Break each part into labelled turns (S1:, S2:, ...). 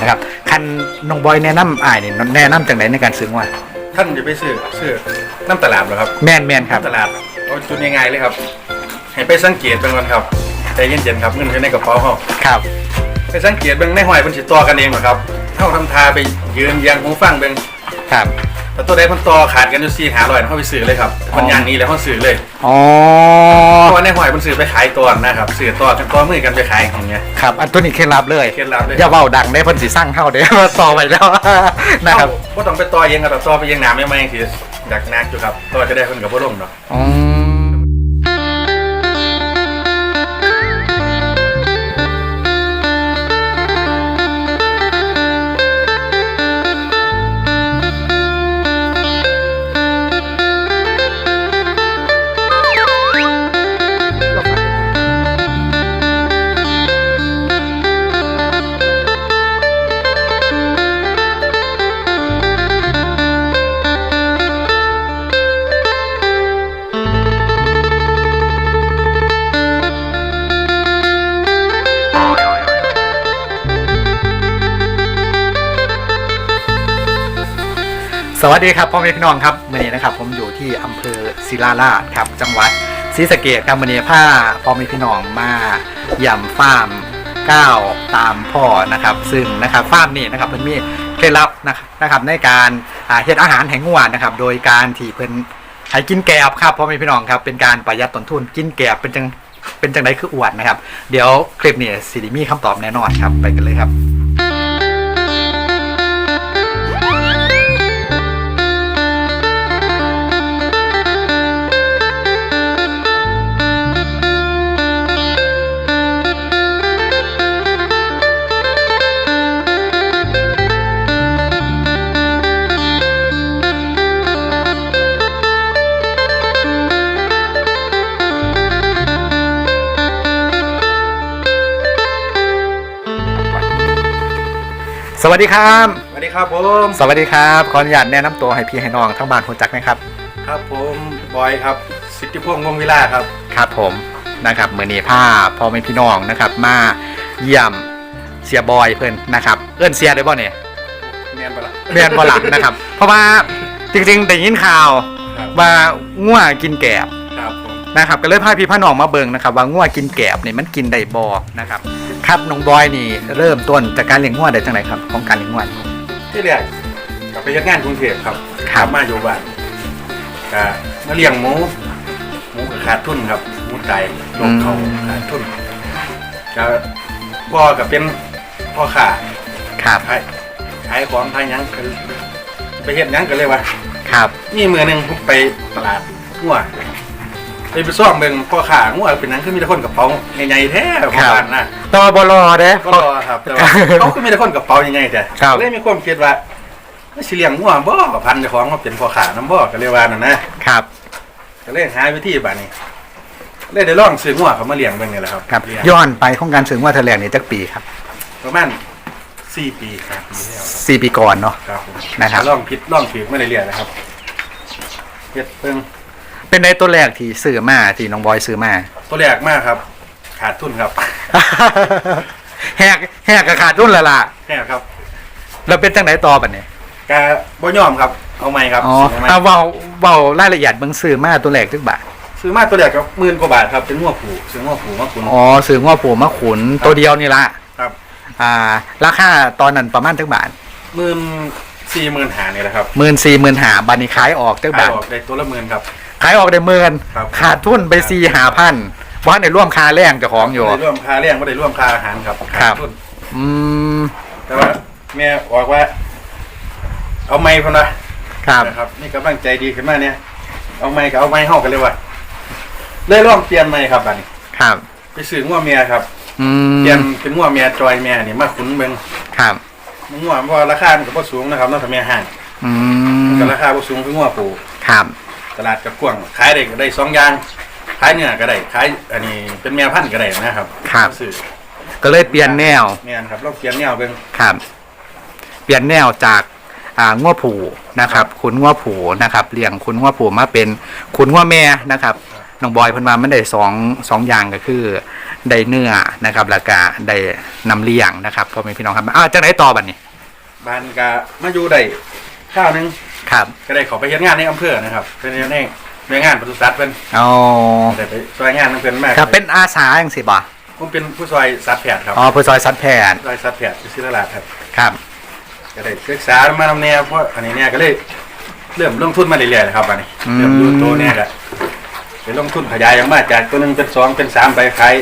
S1: นะครับ คันน้องบอยแนะนำอ้ายนี่แนะนำจังไดในการซื้องัว
S2: ท่านจะไปซื้อซื้อน้ำตลาดเหรอครับ
S1: แม่นแม่นครับ
S2: น้ำตลาดเอาจุดง่ายๆเลยครับ ให้ไปสังเกตเบิ่งก่อนครับใจเย็นๆครับเงินอยู่ในกระเป๋าเขา
S1: ครับ
S2: ไปสังเกตเบิ่งในห้อยมันสิต่อกันเองเหรอครับเท่าทำทาไปยืนเยียงหูฟังเบิ่ง
S1: ครับ
S2: แต่ตัวใดมันต่อขาดกันอยู่สี่หาร้อยเขาไปซื้อเลยครับมันอย่างนี้แล้วเขาซื้อเลย
S1: อ๋อ
S2: เพราะว่าในห้อยมันซื้อไปขายตัวนะครับซื้อต่อกันต่อมือกันไปขายอย่างเงี้ย
S1: ครับอันตัวนี้เคล็ดลับเลย
S2: เคล็ดลับเลย
S1: อย่าเว้าดังได้เพิ่นสิสร้างเฮาเด้มาต่อไปแล้วนะครับ
S2: ก็ต้องไปต่อเองครับต่อไปเองน้ำไม่ไม่ยังคือดักนักอยู่ครับต่อจะได้คนกับพ่อลงเนาะ
S1: วัสดีครับพ่อแม่พี่น้องครับวันนี้นะครับ ผมอยู่ที่อำเภอศิลาราชครับ จังหวัดศรีสะเกษครับวันนี้ผ้าพ่อแม่พี่น้องมาย่ำฟาร์มก้าวตามพ่อนะครับ ซึ่งนะครับฟาร์มนี่นะครับมันมีเคล็ดลับนะครับในการเฮ็ดอาหารแห่งงวนะครับ โดยการที่เพิ่นให้กินแกบครับพ่อแม่พี่น้องครับเป็นการประหยัดต้นทุนกินแกบเป็นจังเป็นจังไดคืออวนนะครับ เดี๋ยวคลิปนี้สิริมีคำตอบแน่นอนครับไปกันเลยครับ วัสดีครับ
S2: สวัสดีครับผม
S1: สวัสดีครับขออนุญาตแนะนำตัวให้พี่ให้น้องทั้งบ้านคนจักไหมครับ
S2: ครับผมบอยครับสิทธิพงษ์วงศ์วิลาครับ
S1: ครับผมนะครับมือนีผ้าพ่อแม่พี่น้องนะครับ มาเยี่ยมเสียบอยเพื่อนนะครับเอื้อนเสียได้บ่เนี่ย
S2: เนียนปะละ
S1: เรียนบ่หลังนะครับ เพราะว่าจริงๆได้ยินข่าว
S2: ครับ
S1: ว่าง่วกินแกบ
S2: ครับผม
S1: นะครับก็เลยพาพี่พาน้องมาเบิ่งนะครับ ว่าง่วกินแกบเนี่ยมันกินได้บ่นะครับ ครับน้องบอยนี่เริ่มต้นจากการเลี้ยงง่วได้จังไหนครับ ของการเลี้ยงง่วนี่
S2: ที่แรกกลับไปยัดงานกรุงเทพครับ
S1: ครับ
S2: กลัมาอยู่บ้านก็มาเลี้ยงหมูหมูก็ขาดทุนครับหมูไก่ลงเขาขาดทุนก็พ่อกับเป็นพ่อขา
S1: ครับ
S2: ขายขายของขายหยังก็ไปเฮ็ดหยังก็เลยว่า
S1: ครับ
S2: มีมือหนึ่งผมไปตลาดงัว ไปไปซ่อมเบิ่งพ่อขางัวเป็นหนังคือมีแต่คนกระเป๋าใหญ่ๆแท้พ่อบ้านนะ
S1: ต่อบรอเด้
S2: ก็รอครับแต่ว่าเขาก็มีแต่คนกระเป๋าใหญ่ๆจ้ะ
S1: ครับ
S2: เลยมีความคิดว่าว่าสิเลี้ยงงัวบ่พันเจ้าของมาเป็นพ่อขาน้ำบ่ก็เลยว่านั่นนะครับก็เลยหาวิธีบัดนี้เลยได้ลองซื้องัวเขามาเลี้ยงเบิ่งนี่แหละครับ
S1: ครับ
S2: เลี้ยง
S1: ย้อนไปของการซื้อง่วทะเลนี่จักปีครับ
S2: ประมาณสี่ปีครับปีที่แล้วครับ
S1: สี่ปีก่อนเนาะ
S2: ครับผม
S1: นะครับ
S2: ลองผิดลองถูกไม่ได้เรียนนะครับเฮ็ดเบิ่ง
S1: เป็นในตัวแรกที่ซื้อมาที่น้องบอยซื้อมา
S2: ตัวแรกมากครับ ขาดทุนครับ
S1: แหกแหกกระขาดรุ่นและล่ะ
S2: แค่ครับ
S1: แล้วเป็นจังไหนต่อบัดนี้
S2: กาบ่ยอมครับเอาไหมครับ
S1: อ๋อ
S2: ซื้อไหม
S1: เอาเว้าเว้ารายละเอียดเบิ่งซื้อมาตัวแรกจักบาท
S2: ซื้อมาตัวแรกครับหมื่นกว่าบาทครับเป็นงัวผูซื้องัวผูมาขุน
S1: อ๋อซื้อง้อปู่มาขุนตัวเดียวนี่ละ
S2: ครับ
S1: อ่า ราคาตอนนั้นประมาณจักบาท
S2: หมื่นสี่หมื่นหานี่แหละครับ
S1: หมื่นสี่หมื่นหาบาทนี้ขายออกจัก
S2: ขา
S1: บายท
S2: ออกได้ตัวละหมื่นครับ
S1: ขายออกได้หมื่น
S2: ครับ
S1: ขาดทุนไปสี่หาพันว่าในร่วมค่าแรงเจ้าของอยู่
S2: ไม่ได้ร่วมค่าเลี้ยงไม่ได้ร่วมค่าอาหารครับ
S1: ครับ
S2: ขาดทุน
S1: อืม
S2: แต่ว่าแม่บอกว่า เอาไม้พนนะครับ นะครับ นี่กำลังใจดีขึ้นมาเนี่ย เอาไม้กับเอาไม้เฮากันเลยว่ะเลยลองเปลี่ยนไม้ครับบัดนี้
S1: ครับ
S2: ไปซื้องัวเมียครับ
S1: อืม
S2: เปลี่ยนเป็นงัวเมียจอยเมียนี่มาขุนเบิ่ง
S1: ครับ
S2: งัวเพราะว่าราคามันก็บ่สูงนะครับเนอกจากเมียห้าง
S1: อืม
S2: ก็ราคาบ่สูงคืองัวปู
S1: ครับ
S2: ตลาดกับกว้างขายได้ก็ได้สองอย่างขายเนื้อก็ได้ขายอันนี้เป็นแม่พันธุ์ก็ได้นะครับ
S1: ครับ
S2: ซื้อ
S1: ก็เลยเปลี่ยนแนว
S2: แม่นครับเราเปลี่ยนแนวเบิ่ง
S1: ครับ เปลี่ยนแนวจากอ่าง้วผูนะครับขุนง้วผูนะครับเลี้ยงขุนง้วผูมาเป็นขุนง้วแม่นะครับน้องบอยเพิ่นว่ามันได้สองสองอย่างก็คือได้เนื้อนะครับแล้วก็ได้นำเลี้ยงนะครับพ่อแม่พี่น้องครับอ่าจากไหนต่อบัดนี้
S2: บ้านก็มาอยู่ได้ข้าวหนึง
S1: ครับ
S2: ก็ได้เขอไปเฮ็ดงานในอำเภอนะครับเป็นเฮ็ดในหน่วยงานปศุสัตว์เพิ่น
S1: อ๋อ
S2: ได้ไปช่วยงานนำเพิ่นมาก
S1: ครับเป็นอาสาอย่างสิบ่
S2: ผมเป็นผู้ช่วยสัตวแพทย์ครับ
S1: อ๋อผู้ซอยสัตว์แพทย์
S2: ช่วยสัตวแพทย์อยู่ศิริราชครับ
S1: ครับ
S2: ก็ได้ศึกษามานำแนวเพราะอันนี้เนี่ยก็เลยเริ่มลงทุนมาเรื่อยๆเลยครับอันนี้เริ่มอยู่ตัวเนี่ยก็ไปลงทุนขยายออกมาจากตัวหนึงเป็นสองเป็นสามไปขาย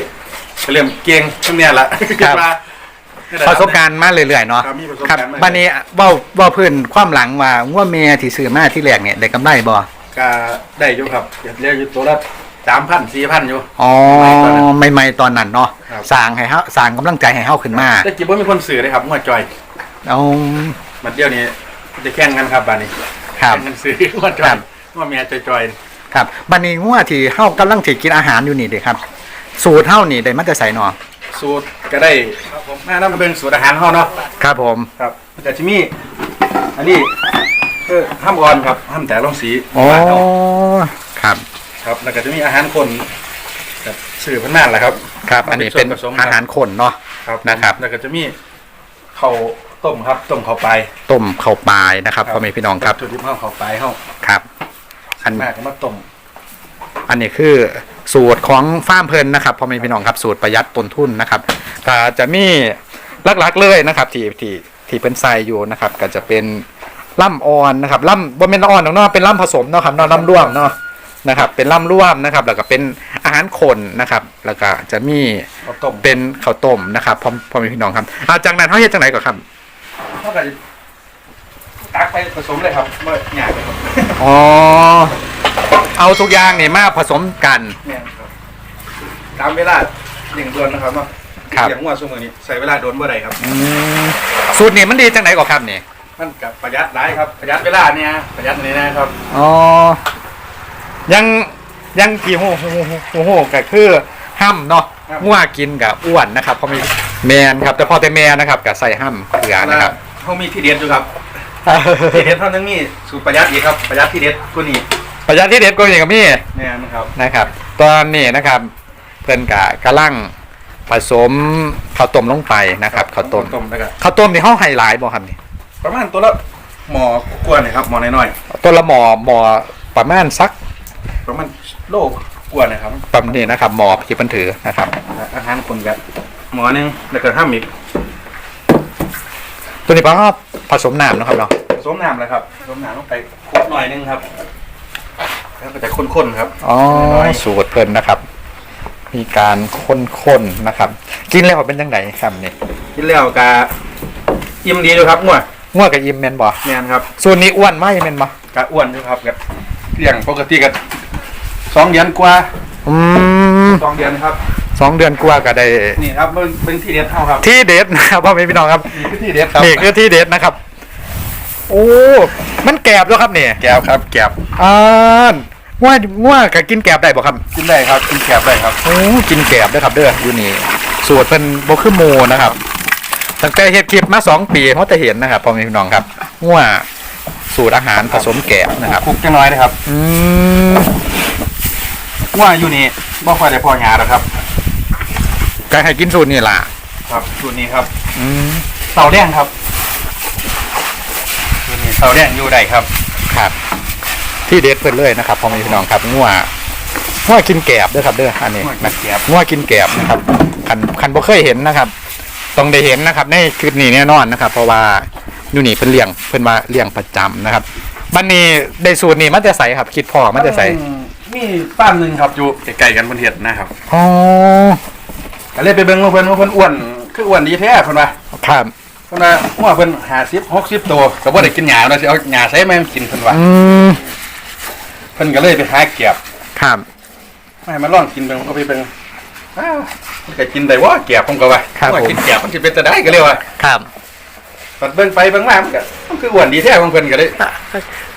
S2: ก็เริ่มเก่งตรงเนี้ยละคิดว่า
S1: ประสบการณ์มาเรื่อยๆเนาะ
S2: ครับมีประสบ
S1: ครับ
S2: การณ์มา
S1: บัดนี้เว้าเว้าเพื้นความหลังว่าว่าเมียที่ซื้อมาที่แรกเนี่ยได้กำไรบ่
S2: ก็ได้อยู่ครับเรียกอยู่ตัวละสามพันสี่พันอยู่
S1: อ๋อ
S2: ใหม่ๆตอนนั้น
S1: ใหม่ๆตอนนั้นเนาะ
S2: ครับ
S1: สร้างให้เฮาสร้างกำลังใจให้เฮาขึ้นมา
S2: แต่กี่บ่มีคนสื่อเลยครับงวดจอย
S1: เอา
S2: มันเดียวนี้จะแข่งกันครับบ้านนี้
S1: ครับ
S2: แข่งกันซื้องวดจ
S1: ค
S2: อ
S1: รั
S2: ย
S1: บ
S2: งวดเมียจอย
S1: ครับบัดนี้งัวที่เฮากำลังสิกินอาหารอยู่นี่เด้ครับ สูตรเฮานี่ได้มาแต่ไสเนาะ
S2: ๆ สูตรก็ได้ครับผมแนะนำเป็นสูตรอาหารเฮาเนาะ
S1: ครับผม
S2: ครับมันก็จะมีอันนี้คือห้ามอ่อนครับห้ามแต่ลงสี
S1: อ๋อ
S2: บ้านเฮา
S1: ครับ
S2: ครับ แล้วก็จะมีอาหารคนแบบสื่อพันนานแหละครับ
S1: ครับ อันนี้เป็น
S2: ส่วผสมค
S1: อา
S2: บ
S1: หารคนเนาะ
S2: ครับ
S1: นะครับ
S2: แล้วก็จะมีข้าวต้มครับต้มข้าวไป
S1: ต้มข้าวปลายนะครับพ่อแม่พี่น้องครับ
S2: ถุดิบข้าวข้าวไปข้าว
S1: ครับ อัน
S2: มากก็มาต้ม
S1: อันนี้คือ สูตรของฟาร์มเพลินนะครับพ่อแม่พี่น้องครับสูตรประหยัดต้นทุนนะครับก็จะมีหลักๆเลยนะครับที่ที่ที่เป็นไซอยู่นะครับก็จะเป็นล่ำอ่อนนะครับล่ำบ่เป็นอ่อนเนาะเป็นล่ำผสมเนาะครับเนาะล่ำร่วมเนาะนะครับเป็นล่ำร่วมนะครับ แล้วก็เป็นอาหารคนนะครับ แล้วก็จะมี
S2: ข้าวต้ม
S1: เป็นข้าวต้มนะครับพ่อพ่อแม่พี่น้องครับอ่าจากนั้นเขาเฮ็ดจังไหนก่อนครับ
S2: เท่ากับตักไปผสมเลยครับเมื่อหยาบเลยครับ
S1: อ๋อ เอาทุกอย่างนี่มาผสมกัน
S2: เนี่ยครับตามเวลาหนึ่งเดือนนะครับเนาะ
S1: ครับ
S2: อย่างว่าช่วงนี้ใส่เวลาโดนเมื่อไหร่ครับ
S1: อืมสูตรนี่มันดีจังไหนก่อนครับนี่
S2: มันกับประหยัดหลายครับประหยัดเวลาเนี่ยประหยัดอันนี้นะครับ
S1: อ๋อยังยังกี่หูหูหูหูหูก็คือห้ำเนาะงัวกินกับอ้วนนะครับเพราะมีแมนครับ แต่พอแต่แมนนะครับกับใส่ห้ำเกลือนะครับ
S2: เขามีที่เด็ดอยู่ครับ ที่เด็ดเท่านั้นมีสูตรประหยัดอีกครับประหยัดที่เด็ดกว่านี้
S1: ประหยัดที่เด็ดกว่านี้กับมี่
S2: เนี่ยนะครับ
S1: นะครับ ตอนนี้นะครับเพื่อนกะกำลังผสมข้าวต้มลงไปนะครับข้าวต้ม
S2: ต้มแล้วก็
S1: ข้าวต้มนี่ห้องไฮไลท์บ่ครับนี่
S2: ประมาณตัวละหมอกวนนะครับหมอน้อย
S1: ตัวละหมอหมอประมาณสัก
S2: ๆประมาณโลกกวนนะครับ
S1: ประมาณนี้นะครับ หมอที่มันถือนะครับ
S2: อาหารคนแบบหมอหนึงแล้วก็ห้ามอีก
S1: ตัวนี้ป้าผสมน้ำนะครับเนาะ
S2: ผสมน้ำเลยครับผสมน้ำลงไปคลุกหน่อยนึงครับ แล้วก็จะข้นๆครับ
S1: อ๋อ
S2: น้อย
S1: สูตรเพิ่นนะครับ มีการค้นๆนะครับ กินแล้วเป็นยังไงครับนี่
S2: กินแล้วกะอิ่มดีด้วยครับง่วง
S1: ง่วงกับยิมแมนบ่
S2: แมนครับ
S1: ส่วนนี้อ้วนไหมแมนบ่
S2: กะอ้วนด้วยครับกับเลี้ยงปกติกับสองเดือนกว่า
S1: อืม
S2: สองเดือนครับ
S1: สองเดือนกว่าก็ได้
S2: นี่ครับมันเป็นที่เด็ดเท่าครับ
S1: ที่เด็ดนะครับพ่อแม่พี่น้องครับ
S2: นี่คือที่เด็ดครับ
S1: นี่คือที่เด็ดนะครับ โอ้ มันแกบแล้วครับเนี่ย
S2: แกบครับแกบ
S1: อ่าง่วงง่วงกับกินแกบได้บ่ครับ
S2: กินได้ครับ กินแกบได้ครับ
S1: โอ้ กินแกบด้วยครับเด้ออยู่นี่ สูตรเป็นโบคือโมนะครับ ตั้งแต่เฮ็ดคลิปมาสองปีเขาจะเห็นนะครับพ่อแม่พี่น้องครับว่าสูตรอาหารผสมแกบนะครับ
S2: คลุกจังน้อยนะครับ
S1: อืม
S2: ว่าอยู่นี่บ่ค่อยได้พอหยาหรอกครับ
S1: การให้กินสูตรนี่ล่ะ
S2: ครับ สูตรนี้ครับ
S1: อืม
S2: เสาแดงครับสูตรนี้ เสาแดงอยู่ได้ครับ
S1: ครับ ที่เด็ดเพิ่นเลยนะครับพ่อแม่พี่น้องครับงัวงัวกินแกบเด้อครับเด้ออันนี้
S2: งัวกินแกบ
S1: งัวกินแกบนะครับคันคันบ่เคยเห็นนะครับต้องได้เห็นนะครับในคลิปนี้แน่นอนนะครับ เพราะว่าอยู่นี่เพิ่นเลี้ยงเพิ่นว่าเลี้ยงประจำนะครับบัดนี้ได้สูตรนี้มันจะใสครับ คิดพ่อมันจะใส
S2: อืมมีป้ามหนึ่งครับอยู่ใกล้ๆกันบนเห็ดนะครับ
S1: อ๋อ
S2: ก็เลยไปเบิ่งว่าเพิ่นว่าเพิ่นอ้วนคืออ้วนดีแท้เพิ่นว่า
S1: ครับ
S2: เพิ่นว่าว่าเพิ่น50 60ตัวก็บ่ได้กินหญ้าเนาะสิเอาหญ้าใส่มาให้มันกินเพิ่นว่า
S1: อืม
S2: เพิ่นก็เลยไปหาเก็บ
S1: ครับ
S2: มาให้มันลองกินเบิ่งก็ไปเบิ่งอ้าวมันก็กินได้บ่เก็บผมก็ว่าว่ากินเก็บมันสิเป็นจะได้ก็เลยว่า
S1: ครับ
S2: ปัดเบิ่งไปเบิ่งมามันก็มันคืออ้วนดีแท้ของเพิ่นก็เลย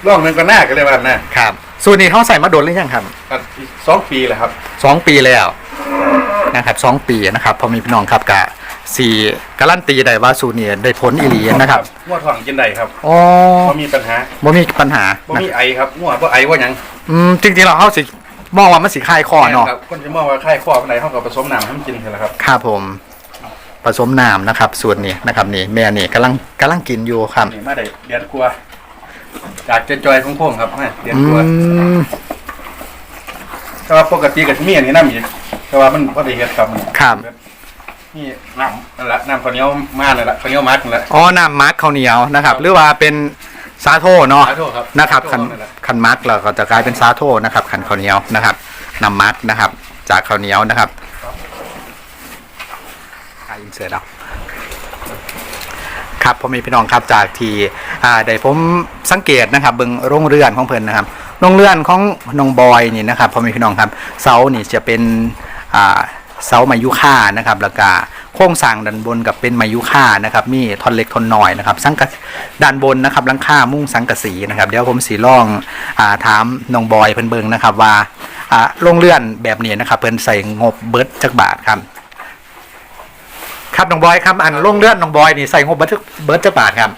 S2: ลองนึงก็น่าก็เลยว่านะครับ
S1: สูตรนี้เขาใส่มาโดนหรือยังครับ
S2: ก็อีกสองปีแล้วครับ
S1: สองปีแล้วนะครับสองปีนะครับพอมีพี่น้องครับกะ สี่การันตีได้ว่าสูตรนี้ได้ผลอีหลีนะครับ
S2: งัวท้องกินได้ครับ
S1: อ๋อ
S2: บ่มีปัญหา
S1: บ่มีปัญหา
S2: บ่
S1: นะ
S2: มีไอครับงัวบ่ไอบ่หยัง
S1: อืมจริงๆเราเขาสิมองว่ามันสิคลายคอเนาะ
S2: ครับคนจะมองว่าไข้ข้อไหนเท่ากับผสมน้ำให้มันกินกันแหละครับ
S1: ครับผมผสมน้ำนะครับส่วนนี้นะครับนี่แม่นี่กำลังกำลังกินอยู่ครับ
S2: นี่มาได้เดือนกลัวาจากจะจอยของพงครับมาเดือน
S1: อื
S2: กลัวา
S1: ม
S2: แต่ว่าปกติก็จะมีอันนี้น้ำอีกแต่ว่ามันพอได้เฮ็ดครับ
S1: ครับ
S2: นี่น้ำนั่นแหละน้ำข้าวเหนียวมาเลยละข้าวเหนียวมัดนั่นแหละ
S1: อ๋อน้ำมักข้าวเหนียวนะครับ หรือว่าเป็นสาโทเนาะ
S2: สาโทครับ
S1: นะครับขัน
S2: สาโทนั่นแหละ
S1: ขันมักเราก็จะกลายเป็นสาโทนะครับขันข้าวเหนียวนะครับน้ำมักนะครับ จากข้าวเหนียวนะครับใครอินเสิร์ตเอาครับพ่อแม่พี่น้องครับจากที่อ่าได้ผมสังเกตนะครับเบิ่งโรงเรือนของเพิ่นนะครับโรงเรือนของน้องบอยนี่นะครับพ่อแม่พี่น้องครับเสานี่จะเป็นอ่า เสาไม้ยุค่านะครับแล้วก็โครงสร้างด้านบนกับเป็นไม้ยุค่านะครับมีท่อนเล็กท่อนน้อยนะครับสังกะด้านบนนะครับหลังคามุ่งสังกะสีนะครับเดี๋ยวผมสีล่องอ่าถามน้องบอยเพิ่นเบิ่งนะครับว่าอ่าโรงเรือนแบบนี้นะครับเพิ่นใส่งบเบิดจักบาทครับครับน้องบอยครับอันโรงเรือนน้องบอยนี่ใส่งบเบิดจักเบิดจักบาทครับ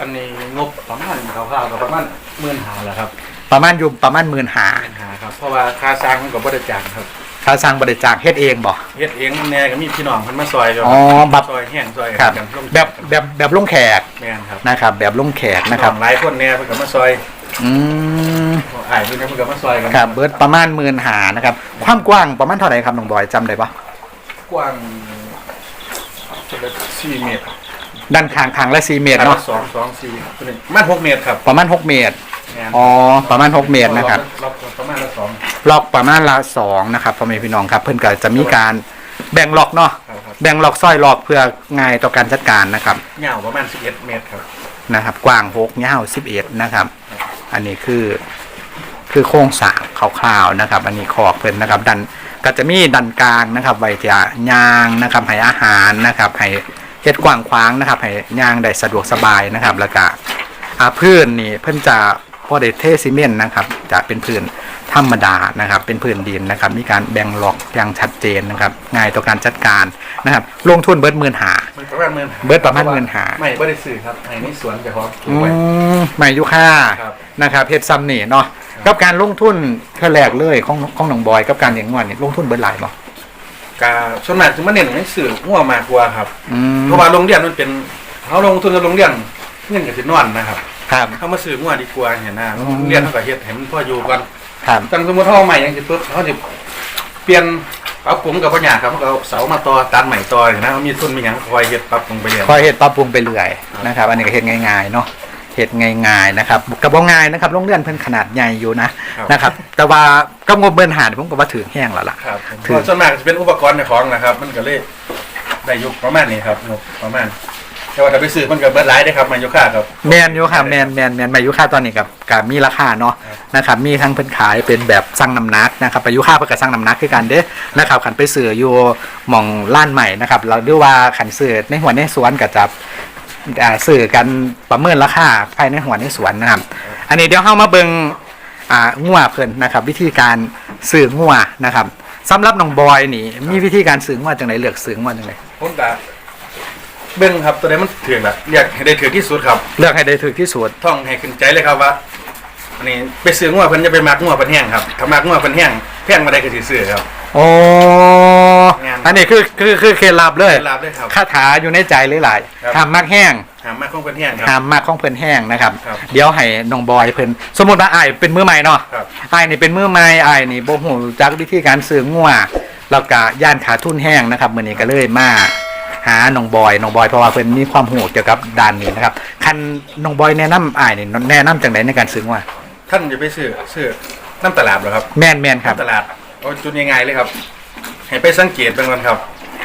S2: อันนี้งบประมาณคร่าวๆก็ประมาณหมื่นหาแหละครับ
S1: ประมาณอยู่ประมาณหมื่นหา
S2: หมื่นหาครับเพราะว่าค่าสร้างมันก็บ่ได้จ้างครับ
S1: ค่าสร้างบริจาคเฮ็ดเองบ่
S2: เฮ็ดเองแน่ก็มีพี่น้องเพิ่นมาซอยอยู่
S1: อ๋อแบบ
S2: ซอยแห้งซอย
S1: ครับ
S2: กันร่วม
S1: แบบแบบแบบลงแขก
S2: แม่นครับ
S1: นะครับ แบบลงแขกนะครับ
S2: หลายคนแน่เพิ่นก็มาซอย
S1: อืม
S2: อ้ายเพิ่นก็เพิ่นก็มาซอยกัน
S1: ครับเบิดประมาณหมื่นหานะครับ ความกว้างประมาณเท่าไหร่ครับน้องบอยจำได้ปะ
S2: กว้างจะได้4เมตร
S1: ด้านข้างทางละ4เมตร
S2: เนาะ
S1: เนาะ
S2: สองสองสี่ตัวนี้ประมาณ6เมตรครับ
S1: ประมาณ6เมตร
S2: แม่น
S1: อ๋อประมาณ6เมตรนะครับ
S2: รอบประมาณละสอง
S1: ล็อกประมาณละ2นะครับพ่อแม่พี่น้องครับ เพิ่นก็จะมีการแบ่งล็อกเนาะ
S2: ครับครับ
S1: แบ่งล็อกซอยล็อกเพื่อง่ายต่อการจัดการนะครับ
S2: ยาวประมาณ11เมตรครับ
S1: นะครับ กว้าง6ยาว11นะครับ อันนี้คือ คือโครงสร้างคร่าวๆนะครับ อันนี้ขอบเพิ่นนะครับ ดันก็จะมีดันกลางนะครับไว้จะย่างนะครับให้อาหารนะครับให้เฮ็ดกว้างขวางนะครับให้ย่างได้สะดวกสบายนะครับ แล้วก็อ่าพื้นนี่เพิ่นจะ พอได้เทซีเมนต์นะครับจะเป็นพื้นธรรมดานะครับ เป็นพื้นดินนะครับ มีการแบ่งล็อกอย่างชัดเจนนะครับ ง่ายต่อการจัดการนะครับ ลงทุนเบิดหมื่นหา
S2: มันประมาณหมื่น
S1: เบิดประมาณหมื่นหา
S2: ไม่บ่ได้ซื้อครับให้ในสวนเจ้าของปลู
S1: อื
S2: กไว้
S1: มใหม่ยุค่า
S2: ครับ
S1: นะครับเพชรซัมนี่เนาะกับการลงทุนเท่าแรกเลยของของหนองบอย กับการเลี้ยงงวนนี่ลงทุนเบิดหลายบ่
S2: กาส่วนมากจะมาเน้นในสื่อง่วมากกว่าครับ
S1: อืม
S2: เพราะว่าโรงเรียนมันเป็นเขาลงทุนกับโรงเรียนเงินกับสินอนนะครับ
S1: ครับ
S2: เขามาซื้อง่วดีกว่าเห็นนะ
S1: อืม
S2: โรงเรียนเขาก็เฮ็ดให้มันพออยู่กัน
S1: ครับ
S2: จังสมมติเขาเอาใหม่ยังสิปุ๊บเขาสิเปลี่ยนปรับปรุงกับปัญญากครับเขาก็เอาเสามาต่อตัดใหม่ต่อเห็นนะเขามีทุนมีหยังคอยเฮ็ดปรับปรุงไปเรื่อย
S1: คอยเฮ็ดปรับปรุงไปเรื่อยนะครับ อันนี้ก็เฮ็ดง่ายๆเนาะเฮ็ดง่ายๆนะครับกระบอกง่ายนะครับโรงเรียนเพิ่นขนาดใหญ่อยู่นะครับนะครับ แต่ว่าก็งบเบิดหานี่ผมก็ว่าถึงแห้งแล้วล่ะ
S2: ครับ
S1: ถือ
S2: ส่วนมากจะเป็นอุปกรณ์ในของนะครับ มันก็เลยได้ยุคประมาณนี้ครับงบประมาณ แต่ว่าถ้าไปซื้อมันก็เบิดหลายได้อครับมันยุค่าครับ
S1: แมนอยู่ค่ะแมนแมนแมนมายุค่าตอนนี้กับกับมีราคาเนาะ
S2: ครับ
S1: นะครับมีทั้งเพิ่นขายเป็นแบบสั่งน้ำหนักนะครับไปยุค่าเพิ่นก็สั่งน้ำหนักคือกันเด้นะครับขันไปเสืออยู่หมองล้านใหม่นะครับเราเรียกว่าขันเสือในหัวในสวนก็จะอ่าสื่อกันประเมินราคาภายในหัวในสวนนะครับ อันนี้เดี๋ยวเฮามาเบิ่งอ่างัวเพิ่นนะครับ วิธีการสื่องัวนะครับสำหรับน้องบอยนี่มีวิธีการสื่องัวจังไดเลือกสื่องัวจังได
S2: ผมก็ เบิ่งครับตัวใดมันถือกละเรียกให้ได้ถือกที่สุดครับ
S1: เลือกให้ได้ถูกที่สุด
S2: ท่องให้ขึ้นใจเลยครับว่าอันนี้ไปซื้องัวเพิ่นจะไปมักงัวเพิ่นแห้งครับถ้ามักงัวเพิ่นแห้งแพงมาได้ก็สิซื้อครับ
S1: โอ้
S2: งาน
S1: อันนี้คือคือคือเคล็ดลับเลย
S2: ได้รับเลยครับ
S1: คาถาอยู่ในใจหลาย
S2: ครับ
S1: ๆห้ามมักแห้ง
S2: หามักของเพิ่นแห้งครับ
S1: ห้ามมักของเพิ่นแห้งนะครับ
S2: ครับ
S1: เดี๋ยวให้น้องบอยเพิ่นสมมติว่าอ้ายเป็นมือใหม่เนาะ
S2: ครับ
S1: อ้ายนี่เป็นมือใหม่อ้ายนี่บ่ฮู้จักวิธีการซื้องัวแล้วก็ย่านขาทุนแห้งนะครับมื้อนี้ก็เลยมา หาน้องบอยน้องบอยเพราะว่าเพิ่นมีความรู้เกี่ยวกับด้านนี้นะครับ คันน้องบอยแนะนำอ้ายนี่แนะนำจังไดในการซื้องัว
S2: ท่านจะไปซื้อซื้อน้ำตลาดเหรอครับ
S1: แม่นแม่นครับ
S2: น้ำตลาดเอาจุดง่ายๆเลยครับ ให้ไปสังเกตเบิ่งก่อนครับ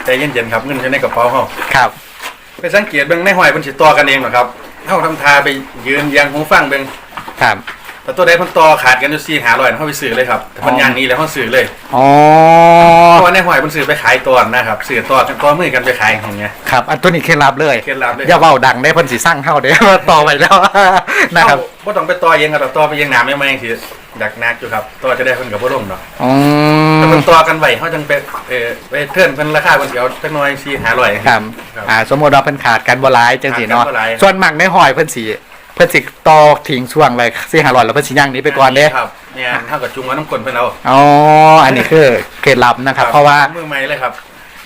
S2: ใจเย็นๆครับเงินอยู่ในกระเป๋าเฮา
S1: ครับ
S2: ไปสังเกตเบิ่งในห้อยเพิ่นสิต่อกันเองเหรอครับเฮาทำทาไปยืนเยังหูฟังเบิ่ง
S1: ครับ
S2: แต่ตัวใดเพิ่นต่อขาดกันอยู่4 500เฮาไปซื้อเลยครับแต่เพิ่นอย่างนี้แล้วเฮาซื้อเลย
S1: อ๋อ
S2: เพราะว่าในหอยมันซื้อไปขายตัวนะครับซื้อตัวกันตัวมือกันไปขายอย่างเงี้ย
S1: ครับอันตัวนี้เคล็ดลับเลย
S2: เคล็ดลับเลย
S1: อย่าเว้าดังได้เพิ่นสิสร้างเฮาเด้อต่อไปแล้วนะครับ
S2: เอ้าบ่ต้องไปต่อเองครับต่อไปยังหนามไม่ไม่ยังสิดักนักอยู่ครับต่อจะได้เพิ่นกับบ่ลงเนาะ
S1: อื
S2: ถ้ามเพิ่นต่อกันไว้เฮาจังไปเออไปเทิร์นเพิ่นราคาเพิ่นสิเอาจักหน่อย4 500
S1: ครับ
S2: ครับ
S1: อ่าสมมุติว่าเพิ่นขาดกันบ่หลายจังซี่เนาะ
S2: ขาดกันบ่หลาย
S1: ส่วนมากในหอยเพิ่นสิ พิ่นสิต่อทิ้งช่วงไว้สี่ห้าร้อยแล้วเพิ่นสิย่างหนี้ไปก่อนเด้
S2: ครับเนี่ยเท่ากับจุงว่าน้ำกลนเพิ่นเอา
S1: อ๋ออันนี้คือเคล็ดลับนะครับ เพราะว่า
S2: มือใหม่เลยครับ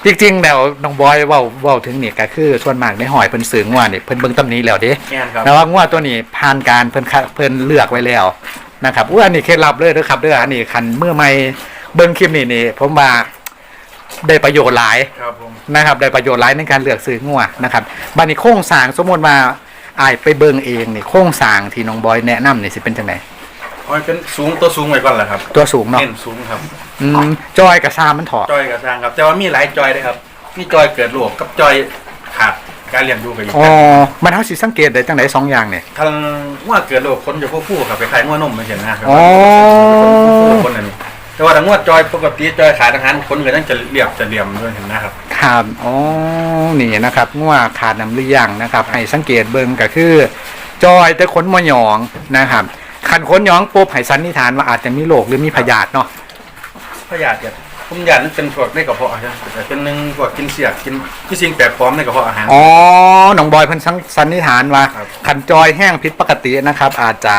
S1: จริงๆแล้วน้องบอยเว้าเว้าถึงนี่ก็คือส่วนมากในหอยเพิ่นซื้องัวนี่เพิ่นเบิ่งตำหนี้แล้วเด้
S2: แม่นครับ
S1: แต่ว่างัวตัวนี้ผ่านการเพิ่นคัดเพิ่นเลือกไว้แล้วนะครับอุ้ยอันนี้เคล็ดลับเลยเด้อครับเด้ออันนี้คันเมื่อไม่เบิ่งคลิปนี้นี่ผมว่าได้ประโยชน์หลาย
S2: ครับผม
S1: นะครับ ได้ประโยชน์หลายในการเลือกซื้องัวนะครับบัดนี้โครงสร้างสมมุติว่า อายไปเบิ่งเองนี่โครงสร้างที่น้องบอยแนะนำนี่สิเป็นจังได
S2: เอาให้เป็นสูงตัวสูงไว้ก่อนแหละครับ
S1: ตัวสูงเนาะ
S2: เน้นสูงครับ
S1: อืมจอยกับซามันเถอด
S2: จอยกับทางครับ แต่ว่ามีหลายจอยด้วยครับ มีจอยเกิดโรคกับจอยขาดการเลี้ยงดูกันอยู่
S1: อ๋อมันเฮาสิสังเกตได้จังไดสองอย่างเนี่ย
S2: ทางว่าเกิดโรคคนจะผู้ๆครับไปขายงัวนมมาเห็นนะครับ
S1: อ๋อ
S2: คนอันนี้แต่ว่าทางงวดจอยปกติจอยขาดอาหารคนก็ยังจะเรียบจะเหลี่ยมด้วยเห็นนะครับ
S1: ครับอ๋อนี่นะครับงัวขาดน้ำเลี้ยงนะครับ ให้สังเกตเบิ่งก็คือ จอยแต่ขนมหยองนะครับคันขนหยองปุ๊บให้สันนิษฐานว่าอาจจะมีโรคหรือมีพยาธิเนาะ
S2: พยาธิเนี่ยผมอยากนึกเป็นพวกในกระเพาะอาหารแต่เป็นหนึ่งพวกกินเสียกกินที่สิ่งแปลกปลอมในกระเพาะอาหาร
S1: อ๋อน้องบอยเพิ่นสังสันนิษฐานว่า
S2: ครับ
S1: คันจอยแห้งผิดปกตินะครับ อาจจะ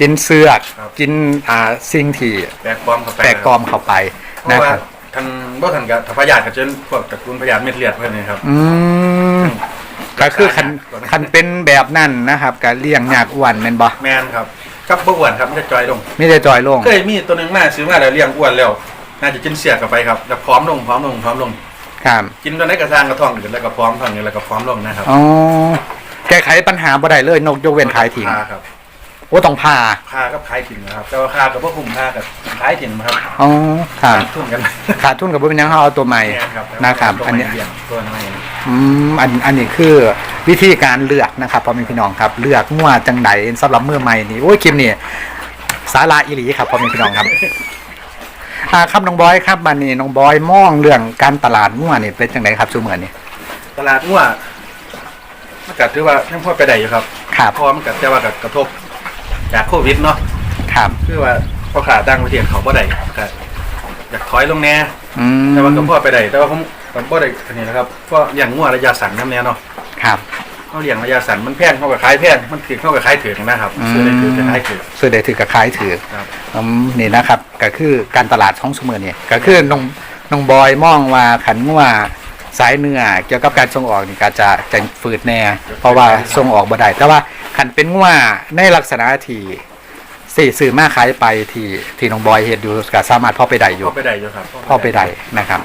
S1: กินเสือก
S2: ครับ
S1: กินอ่าสิ่งที่
S2: แปลกปลอมเข้าไป
S1: แปลกปลอมเข้าไป
S2: เพ
S1: นะ
S2: ราะว่า
S1: ครับ
S2: ทางบ่ทันกับถ้าพยาธิก็จะเป็นพวกตระกูลพยาธิเม็ดเลือดเพื่อนนี่ครับ
S1: อืมก็คือคันคันเป็นแบบนั้นนะครับก็เลี้ยงยากอ้วนแม่นบ่
S2: แมนครับกับบ่อ้วนครับมันจะจอยลง
S1: ไม่ได้จอยลง
S2: เคยมีตัวหนึงมาซื้อมาแล้วเลี้ยงอ้วนแล้วน่าจะกินเสียกเข้าไปครับแล้วพร้อมลงพร้อมลงพร้อมลง
S1: ครับ
S2: กินตัวไหนกระซางกระท้องอื่นแล้วก็พร้อมท้องนี้แล้วก็พร้อมลงนะครับ
S1: อ๋อ แก้ไขปัญหาบ่ได้เลยนกยกเว้นขายทิ้ง
S2: พาครับ
S1: โอ้ต้องพา
S2: พากับขายถิ่นนะครับ แต่ว่าพากับพวกคุมพากับขายถิ่นครับ
S1: อ๋อครับ
S2: ทุ่มกัน
S1: ขาดทุนกับบ่เป็นหยังเฮาเอาตัวใหม่ นะครับ
S2: ตัว
S1: อัน
S2: ใหม่
S1: เนี้ย
S2: เลี้ยงตัวใหม่
S1: อืมอันอันนี้คือวิธีการเลือกนะครับพ่อแม่พี่น้องครับ เลือกงัวจังไดสำหรับมือใหม่นี่โอ้ยคลิปนี่สาระอีหลีครับพ่อแม่พี่น้องครับ อ่าครับน้องบอยครับบันนี้น้องบอยมองเรื่องการตลาดงัวนี่เป็นจังไดครับซุมื้อนี้
S2: ตลาดงัวมันก็ถือว่ายังพอไปได้อยู่ครับ
S1: ครับ
S2: เพราะว่ามันก็แต่ว่าก็กระทบ จากโควิดเนาะ
S1: ครับ
S2: คือว่าพอขาต่างประเทศเขาบ่ได้ก็อยากถอยลงแน่
S1: อืม
S2: แต่ว่าก็พอไปได้แต่ว่าผมผมบ่ได้อันนี้นะครับเพราะอย่างงัวระยะสั้นนำแน่เนาะ
S1: ครับ
S2: เขาเลี้ยงระยะสั้นมันแพงเขาก็ขายแพงมันถือเขาก็ขายถือนะครับ
S1: อืม
S2: ซื้อได้ถือจะขายถือ
S1: ซื้อได้ถือกับขายถือ
S2: ครับ
S1: อืมนี่นะครับ ก็คือการตลาดของซุมื้อนี่ก็คือน้องน้องบอยมองว่าขันงัวสายเนื้อเกี่ยวกับการส่งออกนี่ก็จะจะฝืดแน่ เพราะว่าส่งออกบ่ได้แต่ว่า ขันเป็นงัวในลักษณะที่สี่สื่อมาขายไปที่ที่น้องบอยเห็นอยู่ก็สามารถพ่อไปได้อยู่
S2: พอไปได้อยู่ครับ
S1: พ่อไปได้นะครับ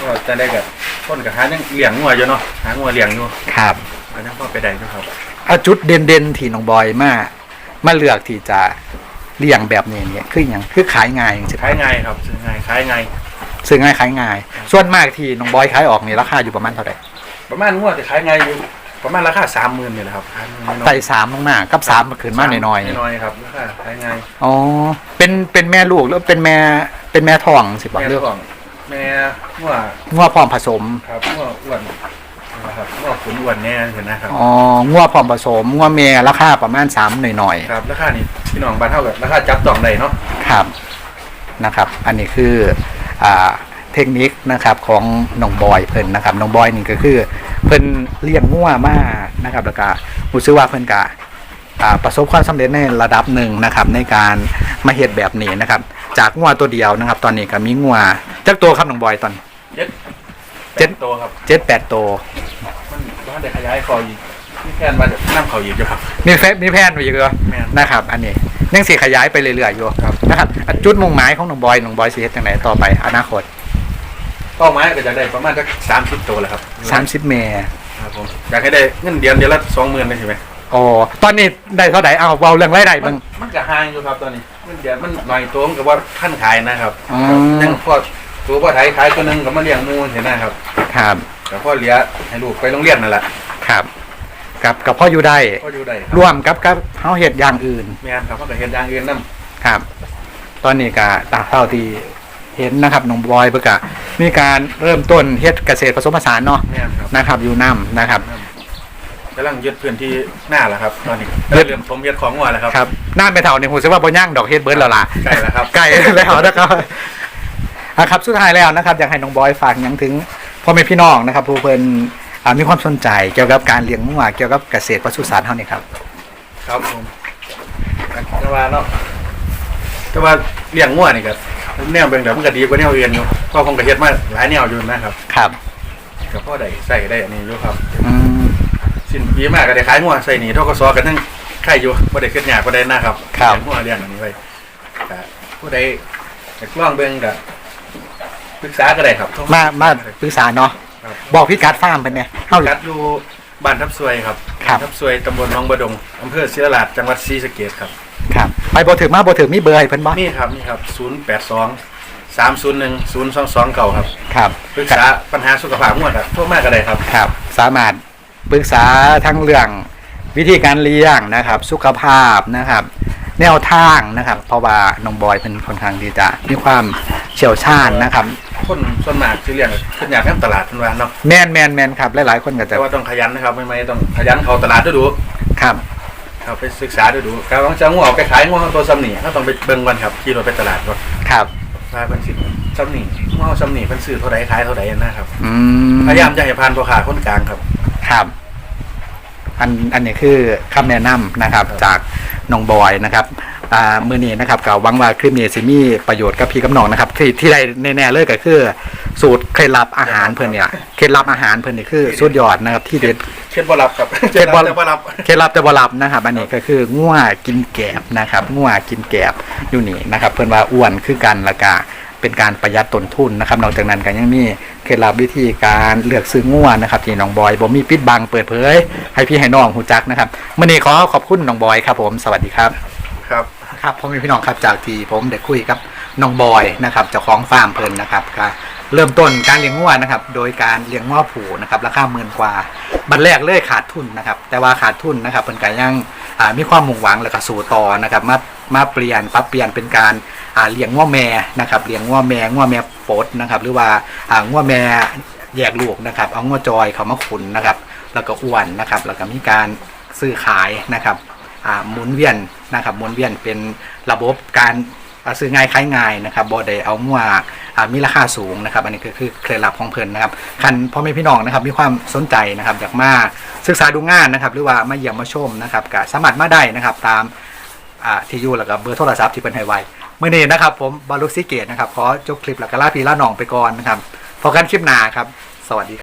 S2: ก็จะได้กับต้นกับหายังเลี้ยงงัวอยู่เนาะหางัวเลี้ยงอยู่
S1: ครับ
S2: ก็ยังพอไปได้อยู่ครับ
S1: เอาจุดเด่นๆที่น้องบอยมามาเลือกที่จะเลี้ยงแบบนี้เนี่ยคืออย่างคือขายง่ายใช่ไหม
S2: ขายง่ายครับซื้อง่ายขายง่าย
S1: ซื้อง่ายขายง่าย ส่วนมากที่น้องบอยขายออกนี่ราคาอยู่ประมาณเท่าไหร่
S2: ประมาณงัวจะขายง่ายอยู่ ประมาณราคาสามหมื่นนี่แหละครับขายน้อยๆ
S1: ไต่สามลงมากับสามมาขึ้นมาหน่อย
S2: น้อยๆครับราคาขายง่าย
S1: ๆอ๋อเป็นเป็นแม่ลูกหรือเป็นแม่เป็นแม่ท้องสิบอก
S2: แม่
S1: เรื่อง
S2: ของแม่งัว
S1: งัวพร้อมผสม
S2: ครับงัวอ้วนนะครับงัวขุนอ้วนแน่เห็นนะครับ
S1: อ๋องัวพร้อมผสมงัวแม่ราคาประมาณสามหน่อย
S2: ครับราคานี่พี่น้องบ้านเท่ากับราคาจับต้องได้เนาะ
S1: ๆครับนะครับ อันนี้คืออ่าเทคนิคนะครับของน้องบอยเพิ่นนะครับน้องบอยนี่ก็คือ เพิ่นเลี้ยงงัวมานะครับแล้วก็รู้สึกว่าเพิ่นกะอ่าประสบความสำเร็จในระดับหนึ่งนะครับ ในการมาเฮ็ดแบบนี้นะครับ จากงัวตัวเดียวนะครับ ตอนนี้ก็มีงัวจักตัวครับน้องบอยตอน
S2: เจ็ด
S1: เจ็ด
S2: แปตัวครับ
S1: เจ็ดแปดตัว
S2: มันบ้านได้ขยายคออีกนี่แค่มาน้ำเขาอีกอยู่ครับ
S1: มีแฟมีแพนอยู่เหรอ
S2: แม่น
S1: นะครับ อันนี้ยังสิขยายไปเรื่อยๆอยู่
S2: ครับ
S1: นะครับอะจุดมุ่งหมายของน้องบอยน้องบอยสิเฮ็ดจังไดต่อไปอนาคต
S2: เป้าหมายก็จะได้ประมาณสักสามสิบตัวแหละครับ
S1: 30เมษ
S2: ครับผมอยากให้ได้เงินเดือนเดือนละสองหมื่นได้ใช่ไหม
S1: อ๋อตอนนี้ได้เท่าไหร่เอาเว้าเรื่องรายได้
S2: มั
S1: เบิ่
S2: น
S1: ง
S2: มันก็ห่างอยู่ครับตอนนี้เงินเดือนมันหน่อยตัวมันกับว่าท่านขายนะครับ
S1: อืม
S2: ครับยังพอตัวพ่อไทยขายตัวหนึงกับมาเลี้ยงหมูเห็นนะครับ
S1: ครับ
S2: แต่พ่อเลี้ยงให้ลูกไปโรงเรียนนั่นแหละ
S1: ครับกับกับพ่ออยู่ได้
S2: พ่ออยู่ได้ค
S1: ร่
S2: รับ
S1: วมกับกับเฮาเฮ็ดอย่างอื่น
S2: แม่นครับพ่อก็เห็นอย่างอื่นนํ
S1: ครับ ตอนนี้ก็ตามเท่าที่ เห็นนะครับน้องบอยเพิ่นก็มีการเริ่มต้นเฮ็ดเกษตรผสมผสานเนาะ
S2: แม่นครับ
S1: นะครับ อยู่นํนะครับ
S2: กำลังยึดพื้นที่หน้าแล้วครับ ตอนนี้
S1: ยึด
S2: เริ่มผมยึดของงัวแล้วครับ
S1: ครับหน้าไม่เท่านี่ผมสึกว่าบ่ย่างดอกเฮ็ดเบิร์ดแล้วล่ะ
S2: ใกล้แล้วครับ
S1: ใกล้แล้วนะครับอะครับสุดท้ายแล้วนะครับ อยากให้น้องบอยฝากหยังถึงพ่อแม่พี่น้องนะครับผู้เพิ่นอ่ามีความสนใจเกี่ยวกับการเลี้ยงงัวเกี่ยวกับเกษตรปศุสัตว์เฮานี่ครับ
S2: ครับผมแต่ว่าเนาะแต่ว่าเลี้ยงงัวนี่ก็ แนวเป็นแบบมันก็ดีกว่าแนวอื่นอยู่เพราะผมก็เฮ็ดมาหลายแนวอยู่นะครับ
S1: ครับ
S2: ก็พอได้ใส่ได้อันนี้อยู่ครับ
S1: อืม
S2: สิ้นปีมากก็ได้ขายงัวใส่หนีทกศกันทั้งไข่อยู่บ่ได้ขึ้นยากบ่ได้นะครับ
S1: ครับ
S2: เลี้ยงงัวเลี้ยงอันนี้ไว้ก็ผู้ใดอยากลองเบิ่งก็ปรึกษาก็ได้ครับโทร
S1: มามาปรึกษาเนาะ
S2: ครับ
S1: บอกพี่การดฟาร์มเป็นไงเท่า
S2: กัดอยู่บ้านทับซวยครับ
S1: ครับ
S2: ทับซวยตำบลหนองบดงอำเภอศิลาลาดจังหวัดศรีสะเกษครับ
S1: ครับ ไปบ่ถึงมาบ่ถึงมีเบอร์ให้เพิ่นบ่
S2: นี่ครับนี่ครับ082 301 0229เก่าครับ
S1: ครับ
S2: ปรึกษาปัญหาสุขภาพงัวครับโทรมาก็ได้ครับ
S1: ครับ สามารถปรึกษาทั้งเรื่องวิธีการเลี้ยงนะครับ สุขภาพนะครับ แนวทางนะครับ เพราะว่าน้องบอยเป็นค่อนข้างที่จะมีความเชี่ยวชาญนะครับ
S2: คนส่วนมากที่เลี้ยงขึ้นอยากนำตลาดเพิ่นว่าเนาะ
S1: แมนแมนแมนครับหลายๆคนก็จะ
S2: แต่ว่าต้องขยันนะครับไม่ไม่ต้องขยันเข้าตลาดดูดู
S1: ครับ
S2: ครับไปศึกษาดูดูการวางจะงัวเอาไปขายงัวตัวซ้ำนี่เขาต้องไปเบิ่งก่อนครับขี่รถไปตลาดก่อน
S1: ครับ
S2: ว่าเพิ่นสิซ้ำนี่งัวซ้ำนี่เพิ่นซื้อเท่าใดขายเท่าใดนะครับ
S1: อืม
S2: พยายามจะให้ผ่านพ่อค้าคนกลางครับ
S1: ครับ อันอันนี้คือคำแนะนำนะครับ
S2: ครับ
S1: จากน้องบอยนะครับ อ่ามือนี้นะครับก็หวังว่าคลิปนี้สิมีประโยชน์กับพี่กับน้องนะครับ ที่ที่ได้แน่ๆเลยก็คือ สูตรเคล็ดลับอาหารเพื่อนเนี่ยเคล็ดลับอาหารเพื่อนนี่คือสุดยอดนะครับที่เด็ด
S2: เคล็ดบ่รับครับ
S1: เคล็ดบ่
S2: จะบ่รับ
S1: เคล็ดลับจะบรับนะครับ อันนี้ก็คือง่วกินแกบนะครับง่วกินแกบอยู่นี่นะครับ เพื่อนว่าอ้วนคือกันและกาเป็นการประหยัดต้นทุนนะครับนอกจากนั้นก็ยังมีเคล็ดลับวิธีการเลือกซื้อง่วนะครับ ที่น้องบอยบ่มีปิดบังเปิดเผย ให้พี่ให้น้องหูจักนะครับมื่อนี้ขอขอบคุณน้องบอยครับผม สวัสดีครับ
S2: ครับ
S1: ครับพ่อแม่พี่น้องครับจากที่ผมได้คุยกับน้องบอยนะครับเจ้าของฟาร์มเพลินนะครับก็เริ่มต้นการเลี้ยงงัวนะครับ โดยการเลี้ยงงัวผูนะครับราคาหมื่นกว่าบัตรแรกเลยขาดทุนนะครับ แต่ว่าขาดทุนนะครับเพิ่นก็ยังมีความมุ่งหวังและก็สู่ต่อนะครับ มามาเปลี่ยนปรับเปลี่ยนเป็นการเลี้ยงงัวแม่นะครับเลี้ยงงัวแม่งัวแม่ปดนะครับหรือว่างัวแม่แยกลูกนะครับเอางัวจอยเขามาขุนนะครับ แล้วก็อ้วนนะครับแล้วก็มีการซื้อขายนะครับ หมุนเวียนนะครับหมุนเวียนเป็นระบบการซื้อง่ายขายง่ายนะครับบอได้เอางัวอ่ามีราคาสูงนะครับ อันนี้ก็คือเคล็ดลับของเพิ่นนะครับคันพ่อแม่พี่น้องนะครับมีความสนใจนะครับอยากมาศึกษาดูงานนะครับ หรือว่ามาเยี่ยมมาชมนะครับก็สามารถมาได้นะครับตามที่อยู่แล้วก็เบอร์โทรศัพท์ที่เป็นให้ไวเมื่อนี้นะครับ ผมบารุสิเกตนะครับขอจบคลิปแล้วก็ลาพี่ลาน้องไปก่อนนะครับพอกันคลิปหน้าครับ สวัสดีครับ